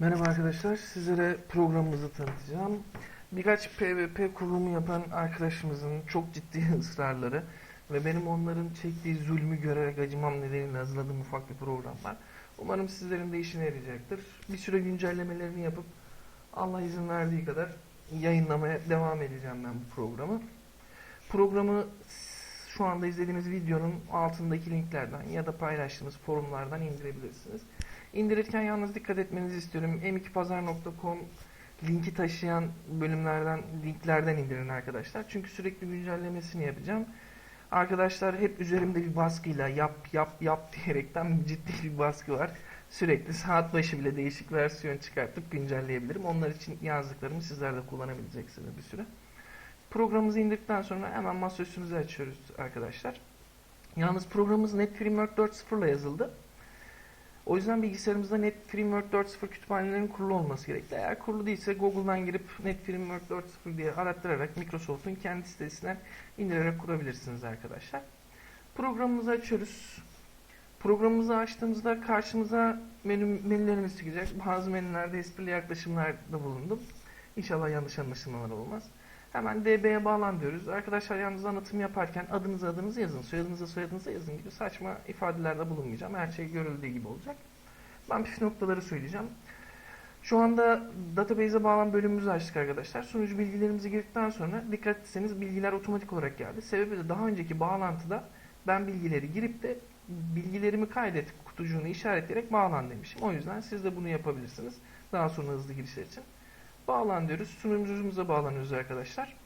Merhaba arkadaşlar, sizlere programımızı tanıtacağım. Birkaç PvP kurulumu yapan arkadaşımızın çok ciddi ısrarları ve benim onların çektiği zulmü görerek acımam nedeniyle hazırladığım ufak bir program var. Umarım sizlerin de işine yarayacaktır. Bir süre güncellemelerini yapıp Allah izin verdiği kadar yayınlamaya devam edeceğim ben bu programı. Programı şu anda izlediğiniz videonun altındaki linklerden ya da paylaştığımız forumlardan indirebilirsiniz. İndirirken yalnız dikkat etmenizi istiyorum. m2pazar.com linki taşıyan bölümlerden, linklerden indirin arkadaşlar. Çünkü sürekli güncellemesini yapacağım. Arkadaşlar hep üzerimde bir baskıyla yap yap yap diyerekten ciddi bir baskı var. Sürekli saat başı bile değişik versiyon çıkartıp güncelleyebilirim. Onlar için yazdıklarımı sizler de kullanabileceksiniz bir süre. Programımızı indirdikten sonra hemen masaüstümüzü açıyoruz arkadaşlar. Yalnız programımız NetFramework 4.0 ile yazıldı. O yüzden bilgisayarımızda NetFramework 4.0 kütüphanelerinin kurulu olması gerekli. Eğer kurulu değilse Google'dan girip NetFramework 4.0 diye arattırarak Microsoft'un kendi sitesinden indirerek kurabilirsiniz arkadaşlar. Programımızı açıyoruz. Programımızı açtığımızda karşımıza menü, menülerimiz çıkacak. Bazı menülerde esprili yaklaşımlarda bulundum. İnşallah yanlış anlaşılmalar olmaz. Hemen DB'ye bağlan diyoruz. Arkadaşlar yalnız anlatım yaparken adınızı adınızı yazın, soyadınızı soyadınızı yazın gibi saçma ifadelerde bulunmayacağım. Her şey görüldüğü gibi olacak. Ben püf noktaları söyleyeceğim. Şu anda database'e bağlan bölümümüzü açtık arkadaşlar. Sunucu bilgilerimizi girdikten sonra dikkat etseniz bilgiler otomatik olarak geldi. Sebebi de daha önceki bağlantıda ben bilgileri girip de bilgilerimi kaydet kutucuğunu işaretleyerek bağlan demişim. O yüzden siz de bunu yapabilirsiniz. Daha sonra hızlı girişler için. Bağlan diyoruz. Sunucumuza bağlanıyoruz arkadaşlar.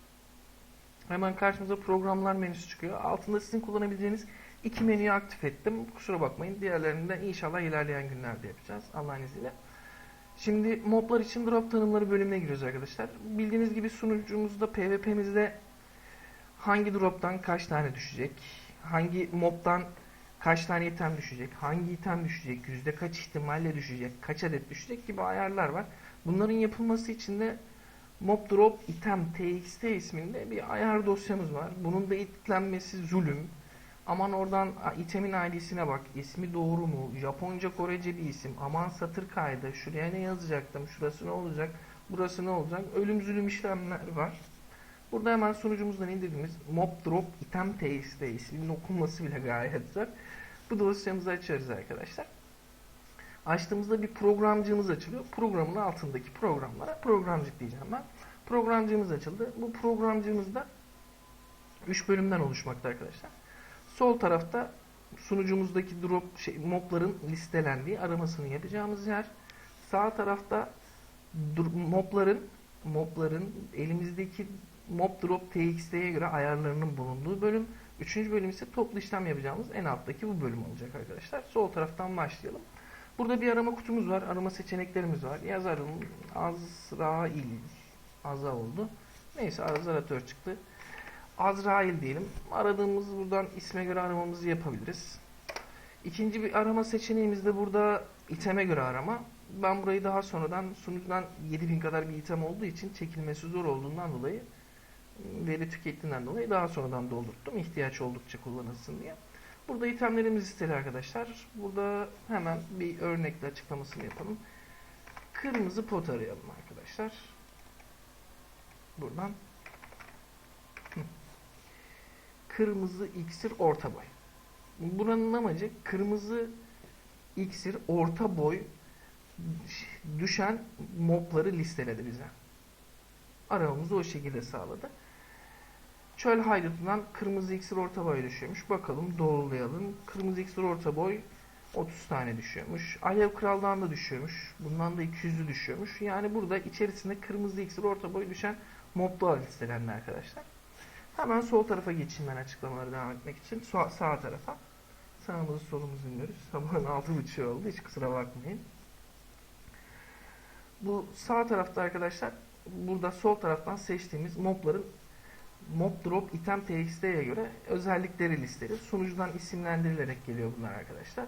Hemen karşımıza programlar menüsü çıkıyor. Altında sizin kullanabileceğiniz iki menüyü aktif ettim. Kusura bakmayın. Diğerlerini de inşallah ilerleyen günlerde yapacağız. Allah'ın izniyle. Şimdi moblar için drop tanımları bölümüne giriyoruz arkadaşlar. Bildiğiniz gibi sunucumuzda PvP'mizde hangi droptan kaç tane düşecek, hangi mobdan kaç tane item düşecek, hangi item düşecek, yüzde kaç ihtimalle düşecek, kaç adet düşecek gibi ayarlar var. Bunların yapılması için de mob drop item txt isminde bir ayar dosyamız var. Bunun da eklenmesi zulüm. Aman oradan itemin ID'sine bak. ismi doğru mu? Japonca Korece bir isim. Aman satır kaydı. Şuraya ne yazacaktım? Şurası ne olacak? Burası ne olacak? Ölüm zulüm işlemler var. Burada hemen sunucumuzdan indirdiğimiz mob drop item txt isminin okunması bile gayet zor. Bu dosyamızı açıyoruz arkadaşlar. Açtığımızda bir programcığımız açılıyor. Programın altındaki programlara programcık diyeceğim ben. Programcığımız açıldı. Bu programcığımız da 3 bölümden oluşmakta arkadaşlar. Sol tarafta sunucumuzdaki drop şey, mobların listelendiği aramasını yapacağımız yer. Sağ tarafta mobların mobların elimizdeki mob drop txt'ye göre ayarlarının bulunduğu bölüm. Üçüncü bölüm ise toplu işlem yapacağımız en alttaki bu bölüm olacak arkadaşlar. Sol taraftan başlayalım. Burada bir arama kutumuz var. Arama seçeneklerimiz var. Yazarım Azrail. Aza oldu. Neyse Azraatör çıktı. Azrail diyelim. Aradığımız buradan isme göre aramamızı yapabiliriz. İkinci bir arama seçeneğimiz de burada iteme göre arama. Ben burayı daha sonradan sunucudan 7000 kadar bir item olduğu için çekilmesi zor olduğundan dolayı veri tükettiğinden dolayı daha sonradan doldurttum. ihtiyaç oldukça kullanılsın diye. Burada itemlerimiz istedi arkadaşlar. Burada hemen bir örnekle açıklamasını yapalım. Kırmızı pot arayalım arkadaşlar. Buradan kırmızı iksir orta boy. Buranın amacı kırmızı iksir orta boy düşen mobları listeledi bize. Aramamızı o şekilde sağladı. Çöl haydutundan kırmızı iksir orta boy düşüyormuş. Bakalım doğrulayalım. Kırmızı iksir orta boy 30 tane düşüyormuş. Alev kraldan da düşüyormuş. Bundan da 200'lü düşüyormuş. Yani burada içerisinde kırmızı iksir orta boy düşen moblar listelendi arkadaşlar. Hemen sol tarafa geçeyim ben açıklamaları devam etmek için. Sağ, sağ tarafa. Sağımızı solumuzu dinliyoruz. Sabahın altı buçuğu oldu. Hiç kusura bakmayın. Bu sağ tarafta arkadaşlar burada sol taraftan seçtiğimiz mobların mob drop item txt'ye göre özellikleri listeli. Sunucudan isimlendirilerek geliyor bunlar arkadaşlar.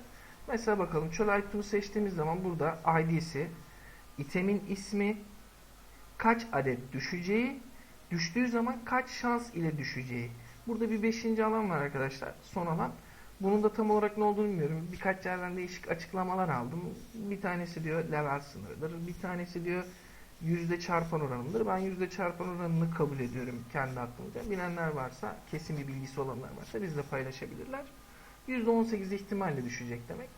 Mesela bakalım çöl item'ı seçtiğimiz zaman burada id'si, itemin ismi, kaç adet düşeceği, düştüğü zaman kaç şans ile düşeceği. Burada bir beşinci alan var arkadaşlar. Son alan. Bunun da tam olarak ne olduğunu bilmiyorum. Birkaç yerden değişik açıklamalar aldım. Bir tanesi diyor level sınırıdır. Bir tanesi diyor yüzde çarpan oranıdır. Ben yüzde çarpan oranını kabul ediyorum kendi aklımca. Bilenler varsa, kesin bir bilgisi olanlar varsa bizle paylaşabilirler. Yüzde on sekiz ihtimalle düşecek demek.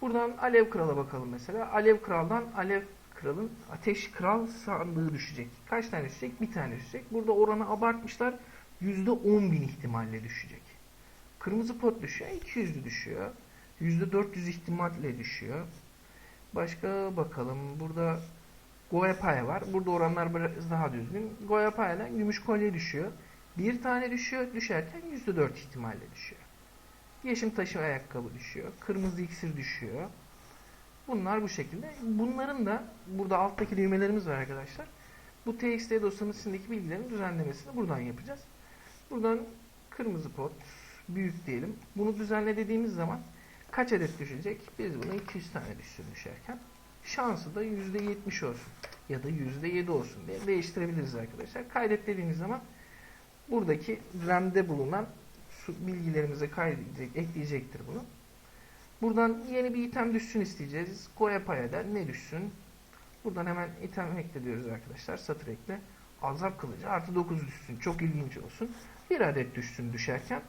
Buradan Alev Kral'a bakalım mesela. Alev Kral'dan Alev Kral'ın Ateş Kral sandığı düşecek. Kaç tane düşecek? Bir tane düşecek. Burada oranı abartmışlar. Yüzde on bin ihtimalle düşecek. Kırmızı pot düşüyor. 200'lü düşüyor. Yüzde 400 ihtimalle düşüyor. Başka bakalım. Burada Goyapaya var. Burada oranlar biraz daha düzgün. Goyapaya'dan gümüş kolye düşüyor. Bir tane düşüyor. Düşerken yüzde 4 ihtimalle düşüyor. Yeşim taşı ayakkabı düşüyor. Kırmızı iksir düşüyor. Bunlar bu şekilde. Bunların da burada alttaki düğmelerimiz var arkadaşlar. Bu TXT dosyanın içindeki bilgilerin düzenlemesini buradan yapacağız. Buradan kırmızı pot, büyük diyelim. Bunu düzenle dediğimiz zaman kaç adet düşecek? Biz buna 200 tane düşsün. Şansı da %70 olsun ya da %7 olsun diye değiştirebiliriz arkadaşlar. Kaydet dediğimiz zaman buradaki RAM'de bulunan bilgilerimize kaydedecek, ekleyecektir bunu. Buradan yeni bir item düşsün isteyeceğiz. Goyapaya'da ne düşsün? Buradan hemen item ekle diyoruz arkadaşlar. Satır ekle. Azap kılıcı artı 9 düşsün. Çok ilginç olsun. Bir adet düşsün düşerken.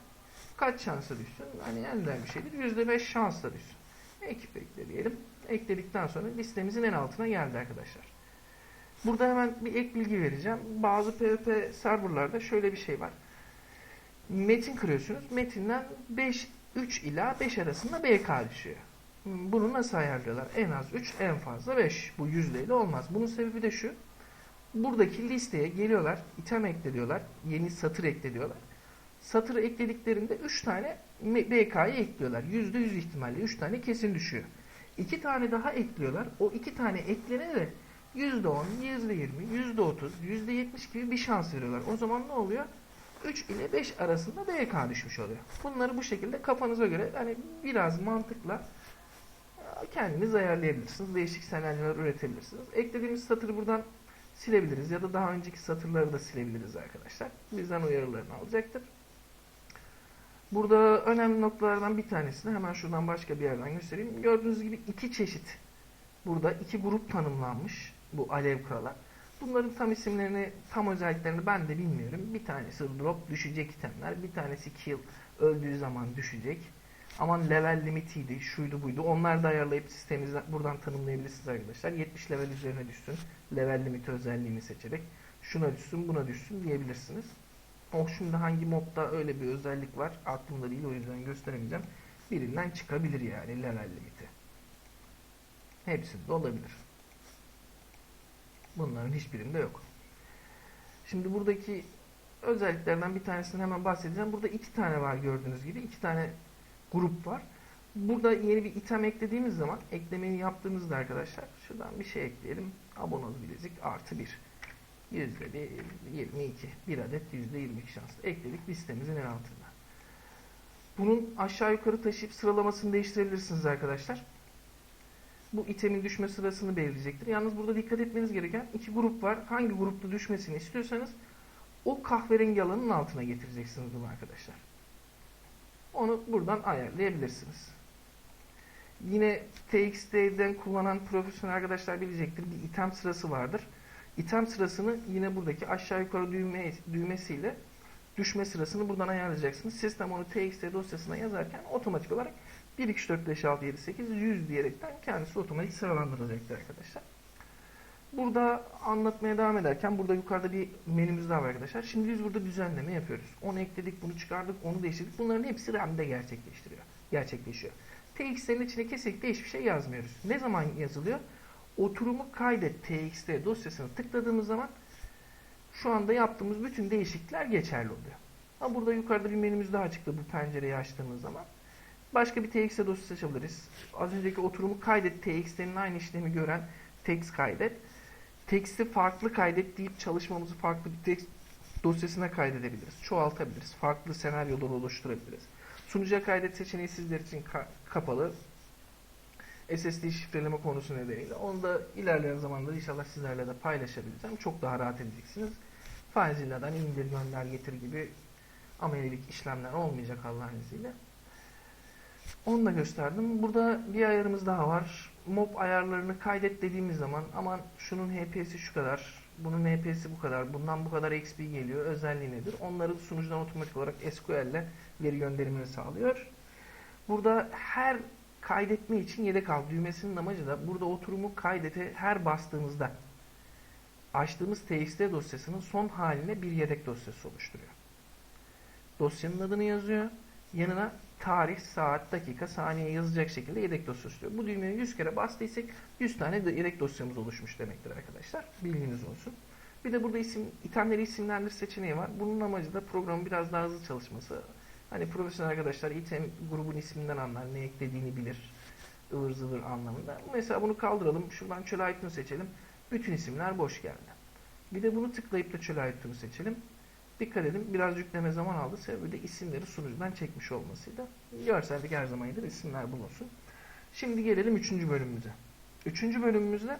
Kaç şansa düşsün? Hani ender bir şeydir. %5 şansla düşsün. Ekip ekle diyelim. Ekledikten sonra listemizin en altına geldi arkadaşlar. Burada hemen bir ek bilgi vereceğim. Bazı PvP serverlarda şöyle bir şey var. Metin kırıyorsunuz. Metinden 5 3 ila 5 arasında BK düşüyor. Bunu nasıl ayarlıyorlar? En az 3, en fazla 5. Bu yüzdeyle olmaz. Bunun sebebi de şu. Buradaki listeye geliyorlar, item ekliyorlar, yeni satır ekliyorlar. Satırı eklediklerinde 3 tane BK'yı ekliyorlar. %100 ihtimalle 3 tane kesin düşüyor. 2 tane daha ekliyorlar. O 2 tane eklene de %10, %20, %30, %70 gibi bir şans veriyorlar. O zaman ne oluyor? 3 ile 5 arasında BK düşmüş oluyor. Bunları bu şekilde kafanıza göre hani biraz mantıkla kendiniz ayarlayabilirsiniz. Değişik senaryolar üretebilirsiniz. Eklediğimiz satırı buradan silebiliriz ya da daha önceki satırları da silebiliriz arkadaşlar. Bizden uyarılarını alacaktır. Burada önemli noktalardan bir tanesini hemen şuradan başka bir yerden göstereyim. Gördüğünüz gibi iki çeşit burada iki grup tanımlanmış bu alev krala. Bunların tam isimlerini, tam özelliklerini ben de bilmiyorum. Bir tanesi drop düşecek itemler, bir tanesi kill öldüğü zaman düşecek. Aman level limitiydi, şuydu buydu. Onlar da ayarlayıp sisteminizden buradan tanımlayabilirsiniz arkadaşlar. 70 level üzerine düşsün. Level limiti özelliğini seçerek şuna düşsün, buna düşsün diyebilirsiniz. O şimdi hangi modda öyle bir özellik var aklımda değil o yüzden gösteremeyeceğim. Birinden çıkabilir yani level limiti. Hepsinde olabilir. Bunların hiçbirinde yok. Şimdi buradaki özelliklerden bir tanesini hemen bahsedeceğim. Burada iki tane var gördüğünüz gibi. iki tane grup var. Burada yeni bir item eklediğimiz zaman eklemeyi yaptığımızda arkadaşlar şuradan bir şey ekleyelim. Abone ol bilezik artı bir. Yüzde bir, 22. Bir adet yüzde 22 şanslı. Ekledik listemizin en altında. Bunun aşağı yukarı taşıyıp sıralamasını değiştirebilirsiniz arkadaşlar. Bu itemin düşme sırasını belirleyecektir. Yalnız burada dikkat etmeniz gereken iki grup var. Hangi grupta düşmesini istiyorsanız o kahverengi alanın altına getireceksiniz bunu arkadaşlar. Onu buradan ayarlayabilirsiniz. Yine TXT'den kullanan profesyonel arkadaşlar bilecektir. Bir item sırası vardır. İtem sırasını yine buradaki aşağı yukarı düğme, düğmesiyle düşme sırasını buradan ayarlayacaksınız. Sistem onu TXT dosyasına yazarken otomatik olarak 1, 2, 3, 4, 5, 6, 7, 8, 100 diyerekten kendisi otomatik sıralandırılacaktır arkadaşlar. Burada anlatmaya devam ederken burada yukarıda bir menümüz daha var arkadaşlar. Şimdi biz burada düzenleme yapıyoruz. Onu ekledik, bunu çıkardık, onu değiştirdik. Bunların hepsi RAM'de gerçekleştiriyor. Gerçekleşiyor. TXT'nin içine kesinlikle hiçbir şey yazmıyoruz. Ne zaman yazılıyor? Oturumu kaydet TXT dosyasını tıkladığımız zaman şu anda yaptığımız bütün değişiklikler geçerli oluyor. Ha burada yukarıda bir menümüz daha çıktı bu pencereyi açtığımız zaman. Başka bir TXT dosyası açabiliriz. Az önceki oturumu kaydet TXT'nin aynı işlemi gören text kaydet. Text'i farklı kaydet deyip çalışmamızı farklı bir text dosyasına kaydedebiliriz. Çoğaltabiliriz. Farklı senaryolar oluşturabiliriz. Sunucuya kaydet seçeneği sizler için ka- kapalı. SSD şifreleme konusu nedeniyle. Onu da ilerleyen zamanda inşallah sizlerle de paylaşabileceğim. Çok daha rahat edeceksiniz. Filezilladan indir, gönder, getir gibi amelilik işlemler olmayacak Allah'ın izniyle. Onu da gösterdim. Burada bir ayarımız daha var. Mob ayarlarını kaydet dediğimiz zaman aman şunun HP'si şu kadar, bunun HP'si bu kadar, bundan bu kadar XP geliyor, özelliği nedir? Onları sunucudan otomatik olarak SQL ile veri gönderimini sağlıyor. Burada her kaydetme için yedek al düğmesinin amacı da burada oturumu kaydete her bastığımızda açtığımız txt dosyasının son haline bir yedek dosyası oluşturuyor. Dosyanın adını yazıyor. Yanına tarih, saat, dakika, saniye yazacak şekilde yedek dosyası diyor. Bu düğmeye 100 kere bastıysak 100 tane de yedek dosyamız oluşmuş demektir arkadaşlar. Bilginiz olsun. Bir de burada isim, itemleri isimlendir seçeneği var. Bunun amacı da programın biraz daha hızlı çalışması. Hani profesyonel arkadaşlar item grubun isminden anlar, ne eklediğini bilir. ıvır zıvır anlamında. Mesela bunu kaldıralım. Şuradan çöl aitini seçelim. Bütün isimler boş geldi. Bir de bunu tıklayıp da çöl aitini seçelim. Dikkat edin biraz yükleme zaman aldı. Sebebi de isimleri sunucudan çekmiş olmasıydı. Görsellik her zaman iyidir. isimler bulunsun. Şimdi gelelim üçüncü bölümümüze. Üçüncü bölümümüzde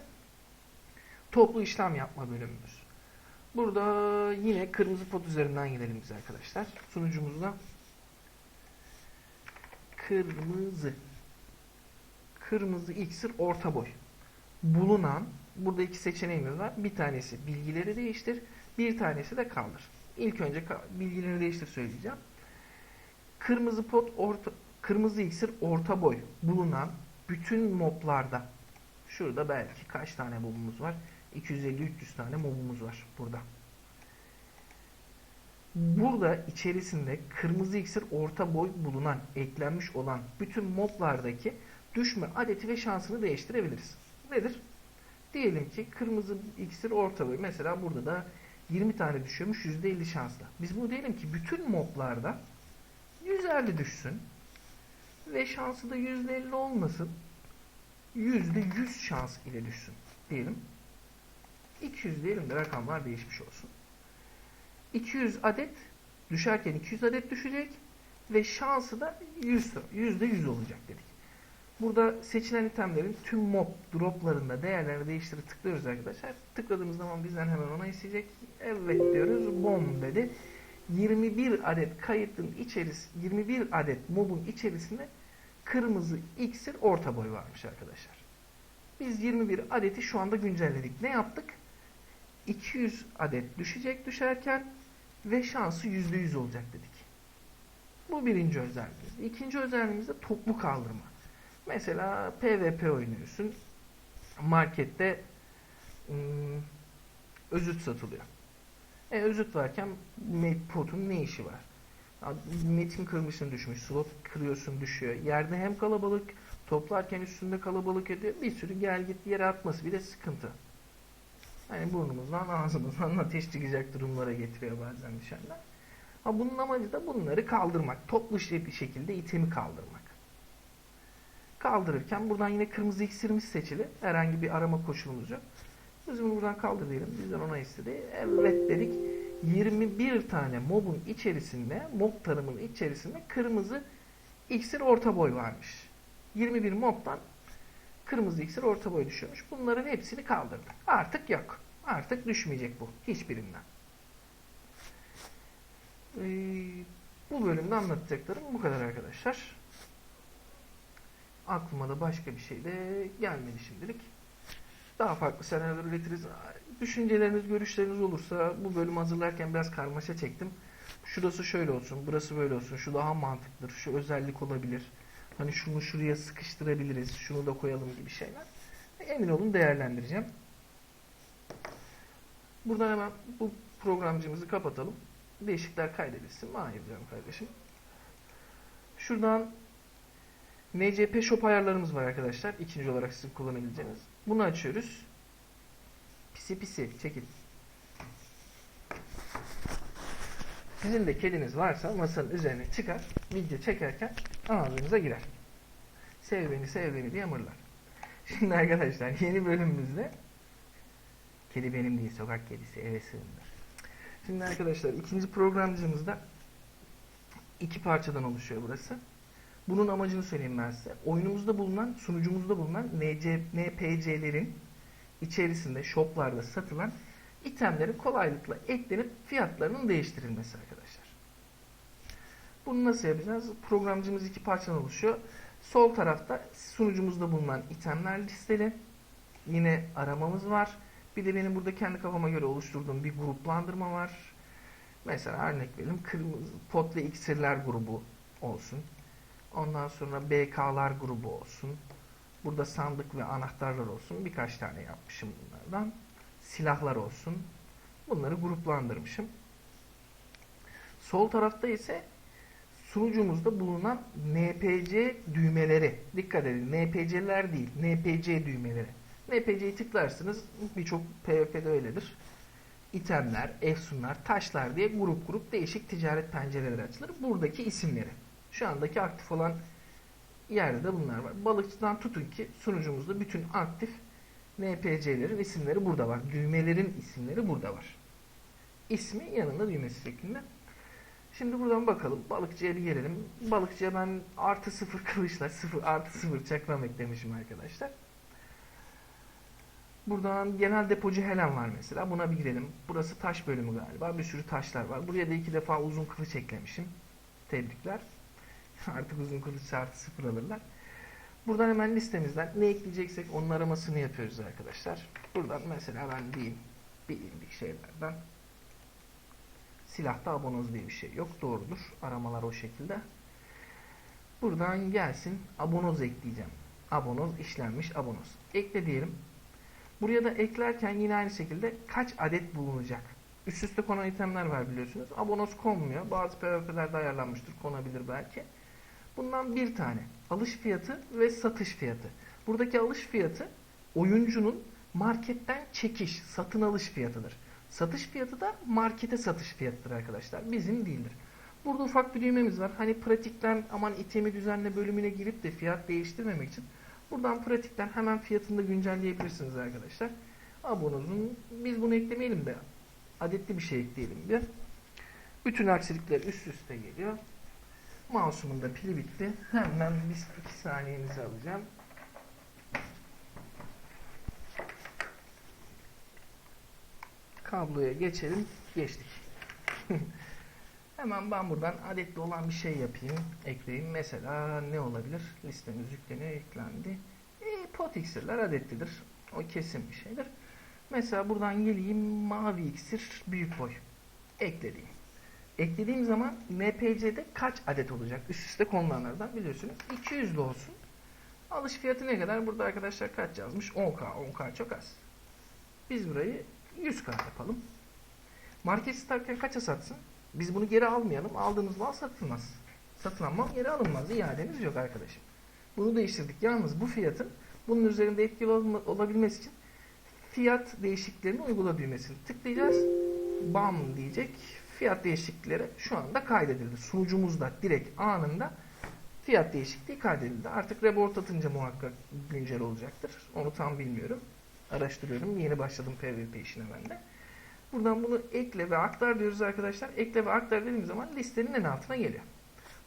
toplu işlem yapma bölümümüz. Burada yine kırmızı pot üzerinden gidelim biz arkadaşlar. Sunucumuzda kırmızı kırmızı iksir orta boy bulunan burada iki seçeneğimiz var. Bir tanesi bilgileri değiştir, bir tanesi de kaldır. İlk önce ka- bilgileri değiştir söyleyeceğim. Kırmızı pot orta kırmızı iksir orta boy bulunan bütün moblarda şurada belki kaç tane mobumuz var? 250-300 tane mobumuz var burada. Burada içerisinde kırmızı iksir orta boy bulunan, eklenmiş olan bütün moblardaki düşme adeti ve şansını değiştirebiliriz. Nedir? Diyelim ki kırmızı iksir orta boy. Mesela burada da 20 tane düşüyormuş %50 şansla. Biz bunu diyelim ki bütün moblarda 150 düşsün ve şansı da %50 olmasın. %100 şans ile düşsün diyelim. 200 diyelim de rakamlar değişmiş olsun. 200 adet düşerken 200 adet düşecek ve şansı da 100, %100 olacak dedik. Burada seçilen itemlerin tüm mob droplarında değerlerini değiştirip tıklıyoruz arkadaşlar. Tıkladığımız zaman bizden hemen ona isteyecek. Evet diyoruz. Bom dedi. 21 adet kayıtın içerisi 21 adet mobun içerisinde kırmızı iksir orta boy varmış arkadaşlar. Biz 21 adeti şu anda güncelledik. Ne yaptık? 200 adet düşecek düşerken ve şansı %100 olacak dedik. Bu birinci özelliğimiz. İkinci özelliğimiz de toplu kaldırma. Mesela PvP oynuyorsun. Markette ım, özüt satılıyor. E, özüt varken met potun ne işi var? Metin kırmışsın düşmüş. Slot kırıyorsun düşüyor. Yerde hem kalabalık toplarken üstünde kalabalık ediyor. Bir sürü gel git yere atması bile sıkıntı. Hani burnumuzdan ağzımızdan ateş çıkacak durumlara getiriyor bazen düşenler. Ha bunun amacı da bunları kaldırmak. Toplu bir şekilde itemi kaldırmak. Kaldırırken buradan yine kırmızı iksirimiz seçili. Herhangi bir arama koşulumuz yok. Biz bunu buradan kaldır diyelim. Bizden ona istedi. Evet dedik. 21 tane mobun içerisinde, mob tanımının içerisinde kırmızı iksir orta boy varmış. 21 mobdan kırmızı iksir orta boy düşüyormuş. Bunların hepsini kaldırdık. Artık yok. Artık düşmeyecek bu. Hiçbirinden. Ee, bu bölümde anlatacaklarım bu kadar arkadaşlar. Aklıma da başka bir şey de gelmedi şimdilik. Daha farklı senaryolar üretiriz. Düşünceleriniz, görüşleriniz olursa bu bölümü hazırlarken biraz karmaşa çektim. Şurası şöyle olsun, burası böyle olsun, şu daha mantıklıdır, şu özellik olabilir. Hani şunu şuraya sıkıştırabiliriz, şunu da koyalım gibi şeyler. Emin olun değerlendireceğim. Buradan hemen bu programcımızı kapatalım. Değişiklikler kaydedilsin. Hayır canım kardeşim. Şuradan NCP Shop ayarlarımız var arkadaşlar. İkinci olarak sizin kullanabileceğiniz. Bunu açıyoruz. Pisi pisi çekin. Sizin de kediniz varsa masanın üzerine çıkar, video çekerken ağzınıza girer. Sev beni, sev beni diye mırlar. Şimdi arkadaşlar yeni bölümümüzde kedi benim değil, sokak kedisi eve sığınır. Şimdi arkadaşlar ikinci programcımızda iki parçadan oluşuyor burası. Bunun amacını söyleyeyim ben size. Oyunumuzda bulunan, sunucumuzda bulunan NC, NPC'lerin içerisinde shoplarda satılan itemlerin kolaylıkla eklenip fiyatlarının değiştirilmesi arkadaşlar. Bunu nasıl yapacağız? Programcımız iki parçadan oluşuyor. Sol tarafta sunucumuzda bulunan itemler listeli. Yine aramamız var. Bir de benim burada kendi kafama göre oluşturduğum bir gruplandırma var. Mesela örnek verelim. Kırmızı pot ve iksirler grubu olsun. Ondan sonra BK'lar grubu olsun. Burada sandık ve anahtarlar olsun. Birkaç tane yapmışım bunlardan. Silahlar olsun. Bunları gruplandırmışım. Sol tarafta ise sunucumuzda bulunan NPC düğmeleri. Dikkat edin. NPC'ler değil. NPC düğmeleri. NPC'yi tıklarsınız. Birçok PvP'de öyledir. İtemler, efsunlar, taşlar diye grup grup değişik ticaret pencereleri açılır. Buradaki isimleri. Şu andaki aktif olan yerde de bunlar var. Balıkçıdan tutun ki sunucumuzda bütün aktif NPC'lerin isimleri burada var. Düğmelerin isimleri burada var. İsmi yanında düğmesi şeklinde. Şimdi buradan bakalım. Balıkçıya bir gelelim. Balıkçıya ben artı sıfır kılıçla sıfır artı sıfır çakram eklemişim arkadaşlar. Buradan genel depocu Helen var mesela. Buna bir girelim. Burası taş bölümü galiba. Bir sürü taşlar var. Buraya da iki defa uzun kılıç eklemişim. Tebrikler. Artık uzun kılıç artı sıfır alırlar. Buradan hemen listemizden ne ekleyeceksek onun aramasını yapıyoruz arkadaşlar. Buradan mesela ben diyeyim bilindik şeylerden silahta abonoz diye bir şey yok. Doğrudur. Aramalar o şekilde. Buradan gelsin abonoz ekleyeceğim. Abonoz işlenmiş abonoz. Ekle diyelim. Buraya da eklerken yine aynı şekilde kaç adet bulunacak? Üst üste konan itemler var biliyorsunuz. Abonoz konmuyor. Bazı PvP'lerde ayarlanmıştır. Konabilir belki. Bundan bir tane. Alış fiyatı ve satış fiyatı. Buradaki alış fiyatı oyuncunun marketten çekiş, satın alış fiyatıdır. Satış fiyatı da markete satış fiyatıdır arkadaşlar. Bizim değildir. Burada ufak bir düğmemiz var. Hani pratikten aman itemi düzenle bölümüne girip de fiyat değiştirmemek için buradan pratikten hemen fiyatını da güncelleyebilirsiniz arkadaşlar. Abonozun biz bunu eklemeyelim de adetli bir şey ekleyelim bir. Bütün aksilikler üst üste geliyor. Mouse'umun da pili bitti. Hemen bir iki saniyenizi alacağım. Kabloya geçelim. Geçtik. Hemen ben buradan adetli olan bir şey yapayım. Ekleyeyim. Mesela ne olabilir? Listemiz yükleniyor. Eklendi. E, pot iksirler adetlidir. O kesin bir şeydir. Mesela buradan geleyim. Mavi iksir büyük boy. Eklediğim. Eklediğim zaman NPC'de kaç adet olacak? Üst üste konulanlardan biliyorsunuz. 200'lü olsun. Alış fiyatı ne kadar? Burada arkadaşlar kaç yazmış? 10k. 10k çok az. Biz burayı 100k yapalım. Market satarken kaça satsın? Biz bunu geri almayalım. Aldığımız mal satılmaz. Satılan mal geri alınmaz. İadeniz yok arkadaşım. Bunu değiştirdik. Yalnız bu fiyatın bunun üzerinde etkili olabilmesi için fiyat değişikliklerini uygula düğmesini tıklayacağız. Bam diyecek. Fiyat değişiklikleri şu anda kaydedildi. Sunucumuzda direkt anında fiyat değişikliği kaydedildi. Artık report atınca muhakkak güncel olacaktır. Onu tam bilmiyorum. Araştırıyorum. Yeni başladım PvP işine ben de. Buradan bunu ekle ve aktar diyoruz arkadaşlar. Ekle ve aktar dediğim zaman listenin en altına geliyor.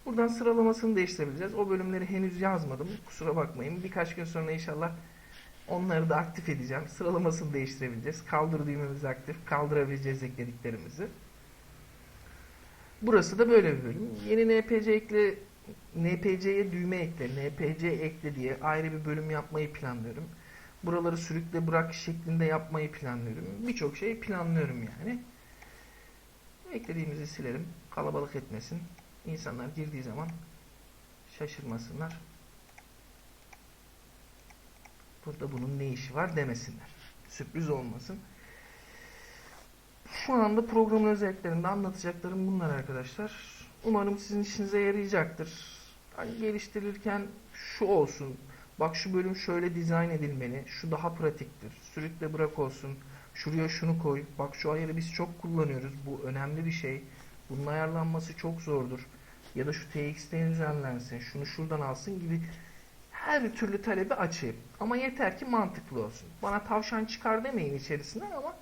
Buradan sıralamasını değiştirebileceğiz. O bölümleri henüz yazmadım. Kusura bakmayın. Birkaç gün sonra inşallah onları da aktif edeceğim. Sıralamasını değiştirebileceğiz. Kaldır düğmemiz aktif. Kaldırabileceğiz eklediklerimizi. Burası da böyle bir bölüm. Yeni NPC ekle NPC'ye düğme ekle, NPC ekle diye ayrı bir bölüm yapmayı planlıyorum. Buraları sürükle bırak şeklinde yapmayı planlıyorum. Birçok şey planlıyorum yani. Eklediğimizi silerim. Kalabalık etmesin. İnsanlar girdiği zaman şaşırmasınlar. Burada bunun ne işi var demesinler. Sürpriz olmasın. Şu anda programın özelliklerinde anlatacaklarım bunlar arkadaşlar. Umarım sizin işinize yarayacaktır. Hani geliştirirken şu olsun. Bak şu bölüm şöyle dizayn edilmeli. Şu daha pratiktir. Sürükle bırak olsun. Şuraya şunu koy. Bak şu ayarı biz çok kullanıyoruz. Bu önemli bir şey. Bunun ayarlanması çok zordur. Ya da şu TX'den düzenlensin. Şunu şuradan alsın gibi her türlü talebi açayım. Ama yeter ki mantıklı olsun. Bana tavşan çıkar demeyin içerisinden ama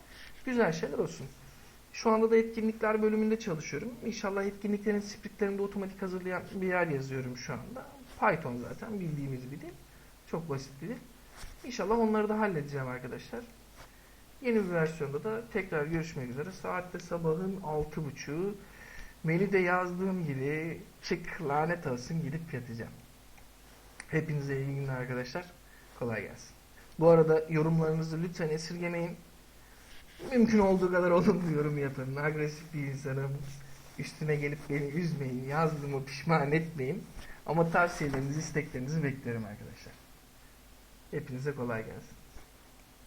güzel şeyler olsun. Şu anda da etkinlikler bölümünde çalışıyorum. İnşallah etkinliklerin scriptlerini de otomatik hazırlayan bir yer yazıyorum şu anda. Python zaten bildiğimiz bir dil. Çok basit bir dil. İnşallah onları da halledeceğim arkadaşlar. Yeni bir versiyonda da tekrar görüşmek üzere. Saatte sabahın 6.30'u Menüde yazdığım gibi çık lanet olsun gidip yatacağım. Hepinize iyi günler arkadaşlar. Kolay gelsin. Bu arada yorumlarınızı lütfen esirgemeyin. Mümkün olduğu kadar olumlu yorum yapın. Agresif bir insanım. Üstüne gelip beni üzmeyin. Yazdığımı pişman etmeyin. Ama tavsiyelerinizi, isteklerinizi beklerim arkadaşlar. Hepinize kolay gelsin.